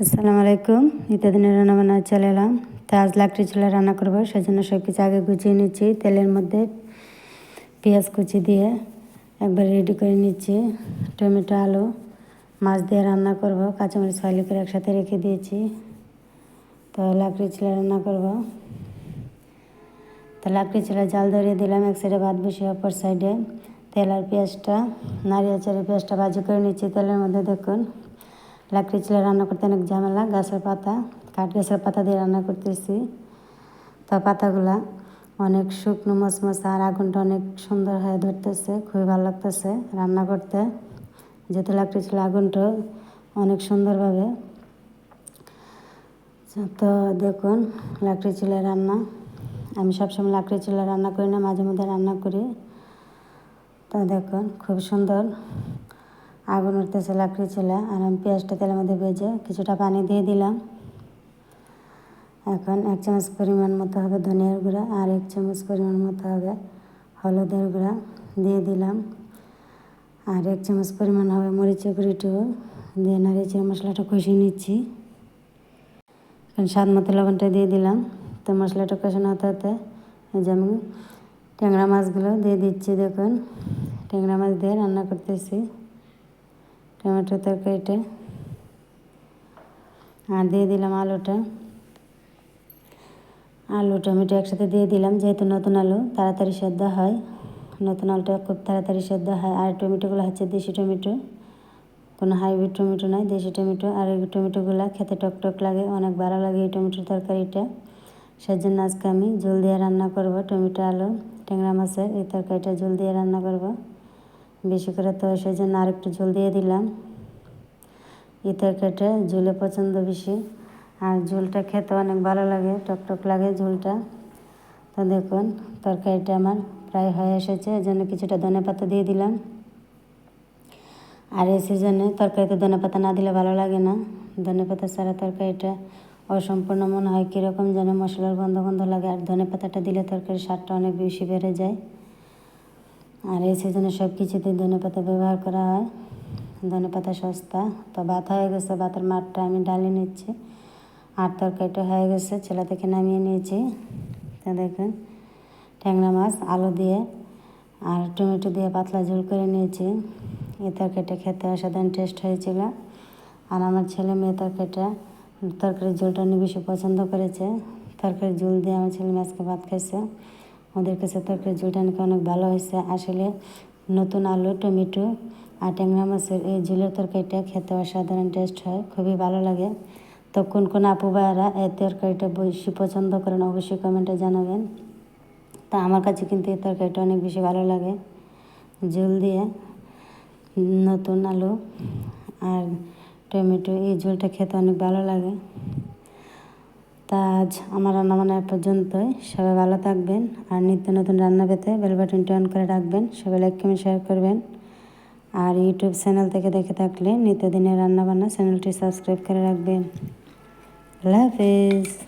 আসসালামু আলাইকুম। নিত্যদিনের রান্না বান্না চলে এলাম। তো আজ লাকড়ি চুলা রান্না করব। সেজন্য সব কিছু আগে গুছিয়ে নিচ্ছি। তেলের মধ্যে পেঁয়াজ কুচি দিয়ে একবার রেডি করে নিচ্ছি। টমেটো, আলু, মাছ দিয়ে রান্না করব। কাঁচামরিচ ফাইলি করে একসাথে রেখে দিয়েছি। তো লাকড়ি চুলা রান্না করব। তো লাকড়ি চুলা জাল ধরিয়ে দিলাম। এক সাইডে ভাত বসিয়ে, অপর সাইডে তেল আর পেঁয়াজটা। নারিয়েল চারি পেঁয়াজটা ভাজি করে নিচ্ছি তেলের মধ্যে। দেখুন লাকড়ি চুলা রান্না করতে অনেক ঝামেলা, গাছের পাতা, কাঠ গাছের পাতা দিয়ে রান্না করতেছি। তো পাতাগুলা অনেক শুকনো, মচমচা, আর আগুনটা অনেক সুন্দর হয়ে ধরতেছে, খুবই ভালো লাগতেছে রান্না করতে। যেহেতু লাকড়ি চুলা আগুনটা অনেক সুন্দরভাবে। তো দেখুন, লাকড়ি চুলায় রান্না। আমি সবসময় লাকড়ি চুলা রান্না করি না, মাঝে মধ্যে রান্না করি। তো দেখুন, খুব সুন্দর। আগুন উঠতেছে, লাকড়ি চুলা আর আমি পেঁয়াজটা তেলের মধ্যে ভেজে কিছুটা পানি দিয়ে দিলাম। এখন এক চামচ পরিমাণ মতো হবে ধনিয়ার গুঁড়া আর এক চামচ পরিমাণ মতো হবে হলুদের গুঁড়া দিয়ে দিলাম। আর এক চামচ পরিমাণ হবে মরিচের গুঁড়িটুকু দিয়ে নাড়িয়ে মশলাটা কষিয়ে নিচ্ছি। এখন স্বাদ মতো লবণটা দিয়ে দিলাম। তো মশলাটা কষানো হতে হতে যেমন ট্যাংরা মাছগুলো দিয়ে দিচ্ছি, দেখুন। ট্যাংরা মাছ দিয়ে রান্না করতেছি। টমেটো তরকারিটা। আর দিয়ে দিলাম আলুটা। আলু, টমেটো একসাথে দিয়ে দিলাম, যেহেতু নতুন আলু, তাড়াতাড়ি সেদ্ধ হয়। নতুন আলুটা খুব তাড়াতাড়ি সেদ্ধ হয়। আর টমেটোগুলো হচ্ছে দেশি টমেটো। কোনো হাইব্রিড টমেটো নয়, দেশি টমেটো। আর এই টমেটোগুলো খেতে টক টক লাগে, অনেক ভালো লাগে এই টমেটোর তরকারিটা। সেজন্য আজকে আমি জল দিয়ে রান্না করব টমেটো, আলু, ট্যাংরা মাছের এই তরকারিটা জল দিয়ে রান্না করব। বেশি করে তো সেই জন্য আর একটু জল দিয়ে দিলাম। এই তরকারিটা ঝোলে পছন্দ বেশি। আর ঝোলটা খেতে অনেক ভালো লাগে, টকটক লাগে ঝোলটা। তো দেখুন, তরকারিটা আমার প্রায় হয়ে এসেছে এই জন্য কিছুটা ধনে পাতা দিয়ে দিলাম। আর এই সিজনে তরকারিতে ধনে পাতা না দিলে ভালো লাগে না। ধনে পাতা ছাড়া তরকারিটা অসম্পূর্ণ মনে হয়, কীরকম যেন মশলার গন্ধ গন্ধ লাগে। আর ধনে পাতাটা দিলে তরকারির স্বাদটা অনেক বেশি বেড়ে যায়। আর এই সিজনে সব কিছুতে ধনে পাতা ব্যবহার করা হয়। ধনে পাতা সস্তা। তো ভাত হয়ে গেছে, ভাতের মাঠটা আমি ডালে নিচ্ছি। আর তরকারিটা হয়ে গেছে, ছেলে থেকে নামিয়ে নিয়েছি। তা দেখুন, ট্যাংরা মাছ, আলু দিয়ে আর টমেটো দিয়ে পাতলা ঝোল করে নিয়েছি। এই তরকারিটা খেতে অসাধারণ টেস্ট হয়েছিল। আর আমার ছেলে মেয়ে তরকারিটা, তরকারির ঝোলটা অনেক বেশি পছন্দ করেছে। তরকারির ঝোল দিয়ে আমার ছেলে মাছকে ভাত খাইছে। ওদের কাছে তরকারির ঝোলটা নাকি অনেক ভালো হয়েছে। আসলে নতুন আলু, টমেটো আর ট্যাংরা মাছের এই ঝোলের তরকারিটা খেতে অসাধারণ টেস্ট হয়, খুবই ভালো লাগে। তো কোন কোন আপু ভাইয়ারা এই তরকারিটা বেশি পছন্দ করেন অবশ্যই কমেন্টে জানাবেন। তা আমার কাছে কিন্তু এই তরকারিটা অনেক বেশি ভালো লাগে। ঝোল দিয়ে নতুন আলু আর টমেটো, এই ঝোলটা খেতে অনেক ভালো লাগে। তা আজ আমার রান্না বান্না পর্যন্তই। সবাই ভালো থাকবেন আর নিত্য নতুন রান্না পেতে বেল বাটনটি অন করে রাখবেন। সবাই লাইক, কমেন্ট শেয়ার করবেন। আর ইউটিউব চ্যানেল থেকে দেখে থাকলে নিত্যদিনের রান্নাবান্না চ্যানেলটি সাবস্ক্রাইব করে রাখবেন। আল্লাহ হাফেজ।